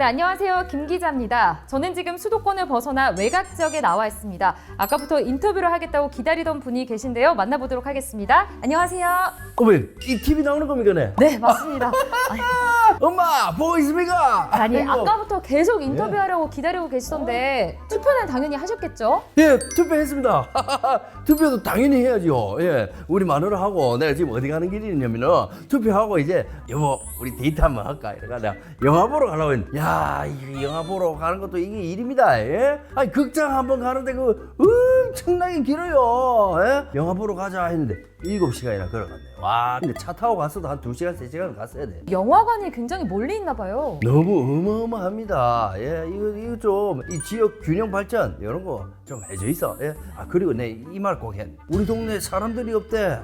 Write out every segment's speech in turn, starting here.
네, 안녕하세요. 김 기자입니다. 저는 지금 수도권을 벗어나 외곽 지역에 나와 있습니다. 아까부터 인터뷰를 하겠다고 기다리던 분이 계신데요. 만나보도록 하겠습니다. 안녕하세요. 어머, 이 TV 나오는 겁니까, 네? 네, 맞습니다. 아니, 엄마, 보고 있습니까? 아니, 아이고. 아까부터 계속 인터뷰하려고 기다리고 계시던데 투표는 당연히 하셨겠죠? 예, 투표했습니다. 투표도 당연히 해야죠. 예, 우리 마누라 하고 내가 지금 어디 가는 길이냐면은 투표하고 이제 여보, 우리 데이트 한번 할까? 이래가 내가 영화 보러 가려고 했는데, 야, 이 영화 보러 가는 것도 이게 일입니다. 예? 아니, 극장 한번 가는데 그 엄청나게 길어요. 예? 영화 보러 가자 했는데 일곱 시간이나 걸어갔네요. 와, 근데 차 타고 갔어도 한 두 시간, 세 시간 갔어야 돼. 영화관이 굉장히 멀리 있나 봐요. 너무 어마어마합니다. 예, 이거 이거 좀 이 지역 균형 발전 이런 거 좀 해져 있어. 예. 아 그리고 내 이 말꼭 해. 우리 동네 사람들이 없대.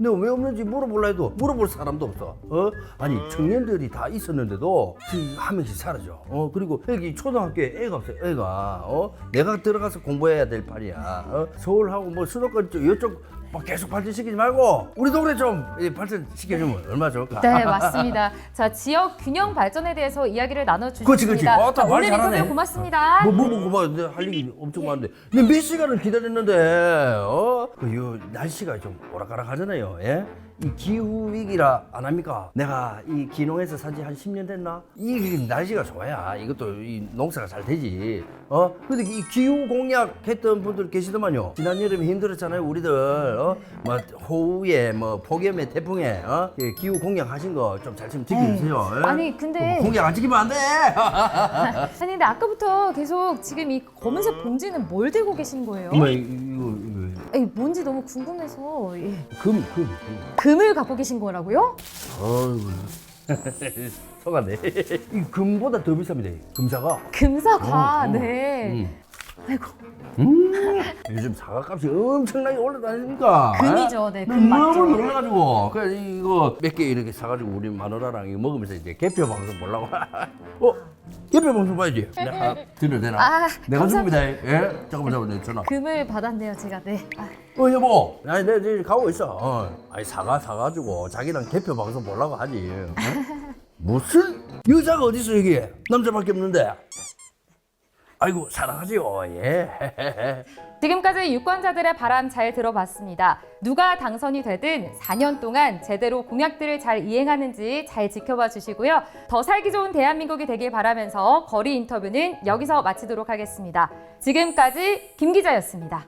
내가 왜 없는지 물어볼라 해도 물어볼 사람도 없어. 어? 아니 청년들이 다 있었는데도 그한 명씩 사라져. 어 그리고 여기 초등학교에 애가 없어. 애가 어 내가 들어가서 공부해야 될 판이야. 어? 서울하고 뭐 수도권 쪽 이쪽 막 계속 발전시키지 말고 우리 동네 좀 이, 발전시켜주면 얼마나 좋을까? 네, 맞습니다. 자, 지역 균형 발전에 대해서 이야기를 나눠 그렇지, 그렇지. 주셨습니다. 어, 오늘 인터뷰. 고맙습니다. 뭐, 뭐, 뭐, 뭐, 내가 할 얘기 엄청 많은데. 근데 몇 시간을 기다렸는데, 어? 그, 요, 날씨가 좀 오락가락 하잖아요, 예? 이 기후 위기라 안 합니까? 내가 이 기농에서 산지 한 10년 됐나? 이 날씨가 좋아야 이것도 이 농사가 잘 되지. 어? 근데 이 기후 공약 했던 분들 계시더만요. 지난 여름에 힘들었잖아요, 우리들. 어? 뭐, 호우에, 뭐, 폭염에, 태풍에, 어? 이 기후 공약 하신 거 좀 잘 좀 지켜주세요. 예? 아니, 근데- 공약 안 지키면 안 돼! 아니 근데 아까부터 계속 지금 이 검은색 봉지는 뭘 들고 계신 거예요? 엄마, 이거, 이거, 이거. 아니, 뭔지 너무 궁금해서 예. 금, 금, 금. 금을 갖고 계신 거라고요? 어이구. 속았네. 이 금보다 더 비쌉니다. 금사가. 금사과 어, 어. 네. 음. 아이고 음. 요즘 사과 값이 엄청나게 올라다니니까. 금이죠, 네, 금 너무. 놀라가지고. 그래서 이거 몇 개 이렇게 사가지고 우리 마누라랑 이거 먹으면서 이제 개표 방송 보려고. 어? 개표 방송 봐야지. 내가 들려도 되나? 아, 내가 감사합니다. 줍니다. 예? 잠깐만, 잠깐만, 전화. 금을 받았네요 제가 네. 아, 어 여보, 아니 내가 이제 가고 있어. 어. 아니 사과 사가지고 자기랑 개표 방송 보려고 하지. 어? 무슨 여자가 어디 있어 여기? 남자밖에 없는데. 아이고 사랑하지요. 예. 지금까지 유권자들의 바람 잘 들어봤습니다. 누가 당선이 되든 4년 동안 제대로 공약들을 잘 이행하는지 잘 지켜봐 주시고요. 더 살기 좋은 대한민국이 되길 바라면서 거리 인터뷰는 여기서 마치도록 하겠습니다. 지금까지 김 기자였습니다.